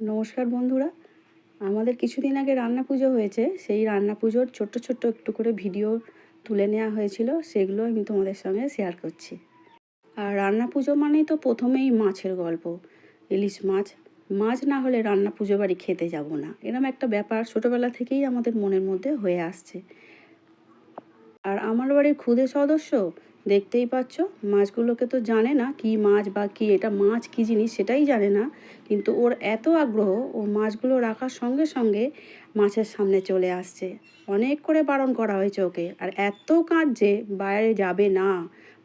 নমস্কার বন্ধুরা। আমাদের কিছুদিন আগে রান্না পুজো হয়েছে, সেই রান্না পুজোর ছোট্ট ছোট্ট একটু করে ভিডিও তুলে নেওয়া হয়েছিল, সেগুলো আমি তোমাদের সঙ্গে শেয়ার করছি। আর রান্না পুজো মানেই তো প্রথমেই মাছের গল্প। ইলিশ মাছ মাছ না হলে রান্না পুজো বাড়ি খেতে যাব না। এরম একটা ব্যাপার ছোটোবেলা থেকেই আমাদের মনের মধ্যে হয়ে আসছে। আর আমার বাড়ির ক্ষুদে সদস্য দেখতেই পাচ্ছ, মাছগুলোকে তো জানে না কি মাছ বা কি, এটা মাছ কি জিনিস সেটাই জানে না। কিন্তু ওর এত আগ্রহ, ও মাছগুলো রাখার সঙ্গে সঙ্গে মাছের সামনে চলে আসছে। অনেক করে বারণ করা হয়েছে ওকে, আর এত কাঁদছে, বাইরে যাবে না,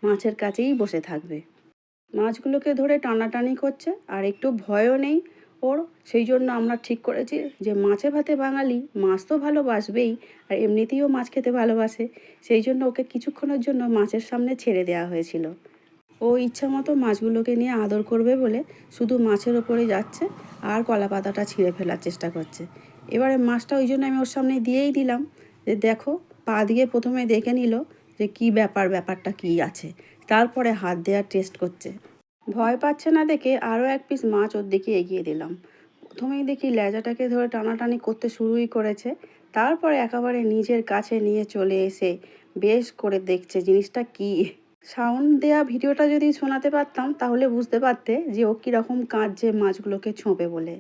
মাছের কাছেই বসে থাকবে। মাছগুলোকে ধরে টানাটানি করছে, আর একটু ভয়ও নেই ওর সেই জন্য আমরা ঠিক করেছি যে মাছে ভাতে বাঙালি, মাছ তো ভালোবাসবেই, আর এমনিতেও মাছ খেতে ভালোবাসে। সেই জন্য ওকে কিছুক্ষণের জন্য মাছের সামনে ছেড়ে দেওয়া হয়েছিল। ও ইচ্ছা মতো মাছগুলোকে নিয়ে আদর করবে বলে শুধু মাছের ওপরে যাচ্ছে আর কলা পাতাটা ছিঁড়ে ফেলার চেষ্টা করছে। এবারে মাছটা ওই জন্য আমি ওর সামনে দিয়েই দিলাম যে দেখো, পা দিয়ে প্রথমে দেখে নিল যে কি ব্যাপার, ব্যাপারটা কি আছে। তারপরে হাত দেওয়ার টেস্ট করছে। ভয় পাচ্ছে না দেখে আরও এক পিস মাছ ওর দিকে এগিয়ে দিলাম। প্রথমেই দেখি লেজাটাকে ধরে টানাটানি করতে শুরুই করেছে। তারপরে একেবারে নিজের কাছে নিয়ে চলে এসে বেশ করে দেখছে জিনিসটা কি। সাউন্ড দেয়া ভিডিওটা যদি শোনাতে পারতাম তাহলে বুঝতে পারতে যে ও কীরকম কাঁদছে মাছগুলোকে ছোঁবে বলে।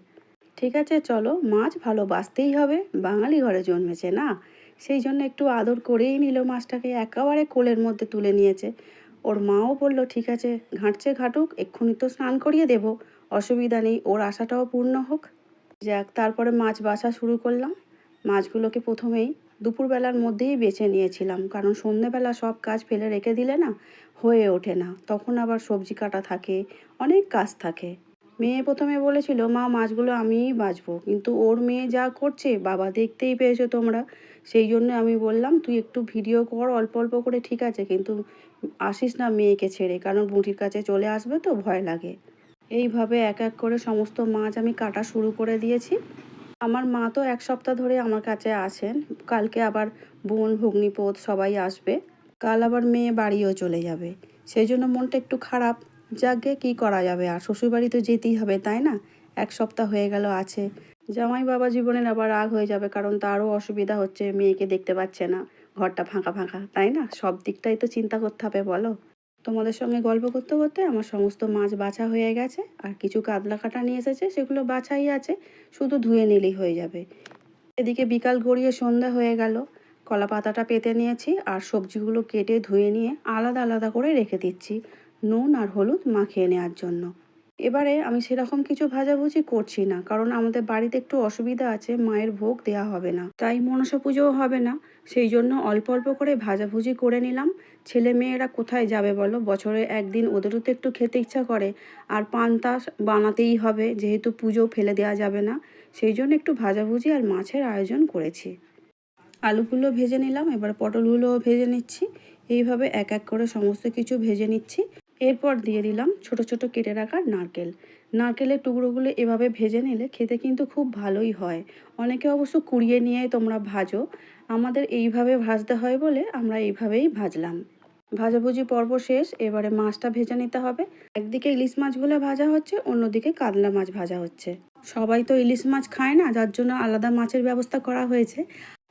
ঠিক আছে, চলো, মাছ ভালোবাসতেই হবে, বাঙালি ঘরে জন্মেছে না। সেই জন্য একটু আদর করেই নিল মাছটাকে, একেবারে কোলের মধ্যে তুলে নিয়েছে। ওর মাও বলল, ঠিক আছে, ঘাঁটছে ঘাটুক, এক্ষুনি তো স্নান করিয়ে দেব। অসুবিধা নেই, ওর আশাটাও পূর্ণ হোক। যাক, তারপরে মাছ বাছা শুরু করলাম। মাছগুলোকে প্রথমেই দুপুরবেলার মধ্যেই বেছে নিয়েছিলাম, কারণ সন্ধেবেলা সব কাজ ফেলে রেখে দিলে না, হয়ে ওঠে না। তখন আবার সবজি কাটা থাকে, অনেক কাজ থাকে। মেয়ে প্রথমে বলেছিল, মা, মাছগুলো আমিই বাছবো। কিন্তু ওর মেয়ে যা করছে, বাবা দেখতেই পেয়েছ তোমরা। সেই জন্য আমি বললাম, তুই একটু ভিডিও কর, অল্প অল্প করে, ঠিক আছে। কিন্তু আসিস না মেয়েকে ছেড়ে, কারণ বুটির কাছে চলে আসবে তো, ভয় লাগে। এইভাবে এক এক করে সমস্ত মাছ আমি কাটা শুরু করে দিয়েছি। আমার মা তো এক সপ্তাহ ধরে আমার কাছে আছেন। কালকে আবার বোন ভগ্নিপোত সবাই আসবে। কাল আবার মেয়ে বাড়িও চলে যাবে। সেই জন্য মনটা একটু খারাপ। যাকে কি করা যাবে? আর শ্বশুরবাড়ি তো যেতেই হবে, তাই না? এক সপ্তাহ হয়ে গেল আছে। জামাই বাবা জীবনের আবার রাগ হয়ে যাবে কারণ তারও অসুবিধা হচ্ছে, মেয়েকে দেখতে পাচ্ছে না। ঘরটা ফাঁকা ফাঁকা, তাই না? সব দিকটাই তো চিন্তা করতে হবে, বলো। তোমাদের সঙ্গে গল্প করতে করতে আমার সমস্ত মাছ বাছা হয়ে গেছে, আর কিছু কাতলা কাটা নিয়ে এসেছে, সেগুলো বাছাই আছে, শুধু ধুয়ে নিলেই হয়ে যাবে। এদিকে বিকাল গড়িয়ে সন্ধ্যা হয়ে গেল। কলা পাতাটা পেতে নিয়েছি, আর সবজিগুলো কেটে ধুয়ে নিয়ে আলাদা আলাদা করে রেখে দিচ্ছি। নুন আর হলুদ মাখিয়ে নেওয়ার জন্য। এবারে আমি সেরকম কিছু ভাজাভুজি করছি না, কারণ আমাদের বাড়িতে একটু অসুবিধা আছে, মায়ের ভোগ দেওয়া হবে না। তাই মনসা পুজোও হবে না, সেই জন্য অল্প অল্প করে ভাজাভুজি করে নিলাম। ছেলে মেয়েরা কোথায় যাবে বলো? বছরে একদিন ওদেরও তো একটু খেতে ইচ্ছা করে। আর পান্তা বানাতেই হবে, যেহেতু পুজো ফেলে দেওয়া যাবে না। সেই জন্য একটু ভাজাভুজি আর মাছের আয়োজন করেছি। আলুগুলো ভেজে নিলাম, এবার পটলগুলোও ভেজে নিচ্ছি। এইভাবে এক এক করে সমস্ত কিছু ভেজে নিচ্ছি। এরপর দিয়ে দিলাম ছোট ছোট কেটে রাখা নারকেল। নারকেলের টুকরোগুলো এভাবে ভেজে নিলে খেতে কিন্তু খুব ভালোই হয়। অনেকে অবশ্য কুড়িয়ে নিয়ে তোমরা ভাজো। আমাদের এইভাবে ভাজতে হয় বলে আমরা এইভাবেই ভাজলাম। ভাজাভুজি পর্ব শেষ, এবারে মাছটা ভেজে নিতে হবে। একদিকে ইলিশ মাছগুলো ভাজা হচ্ছে, অন্যদিকে কাতলা মাছ ভাজা হচ্ছে। সবাই তো ইলিশ মাছ খায় না, যার জন্য আলাদা মাছের ব্যবস্থা করা হয়েছে।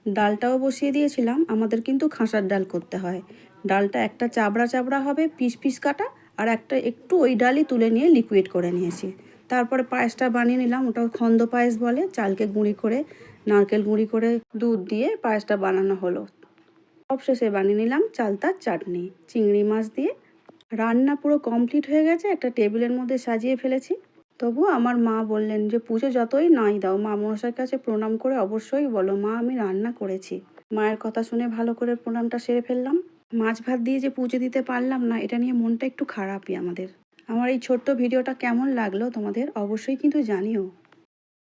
ডালটাও বসিয়ে দিয়েছিলাম, আমাদের কিন্তু খাঁসার ডাল করতে হয়। ডালটা একটা চাবড়া চাবড়া হবে, পিস পিস কাটা আর একটা একটু ওই ডালই তুলে নিয়ে লিকুইড করে নিয়েছি। তারপরে পায়েসটা বানিয়ে নিলাম ওটা খন্দ পায়েস বলে, চালকে গুঁড়ি করে, নারকেল গুঁড়ি করে দুধ দিয়ে পায়েসটা বানানো হলো। সবশেষে বানিয়ে নিলাম চালতার চাটনি, চিংড়ি মাছ দিয়ে। রান্না পুরো কমপ্লিট হয়ে গেছে, একটা টেবিলের মধ্যে সাজিয়ে ফেলেছি। তবু আমার মা বললেন যে, পুজো যতই নাই দাও মা মনসার কাছে প্রণাম করে অবশ্যই বলো, মা আমি রান্না করেছি। মায়ের কথা শুনে ভালো করে প্রণামটা সেরে ফেললাম। মাছ ভাত দিয়ে যে পুজো দিতে পারলাম না, এটা নিয়ে মনটা একটু খারাপই আমাদের। আমার এই ছোট্ট ভিডিওটা কেমন লাগল তোমাদের অবশ্যই কিন্তু জানিও।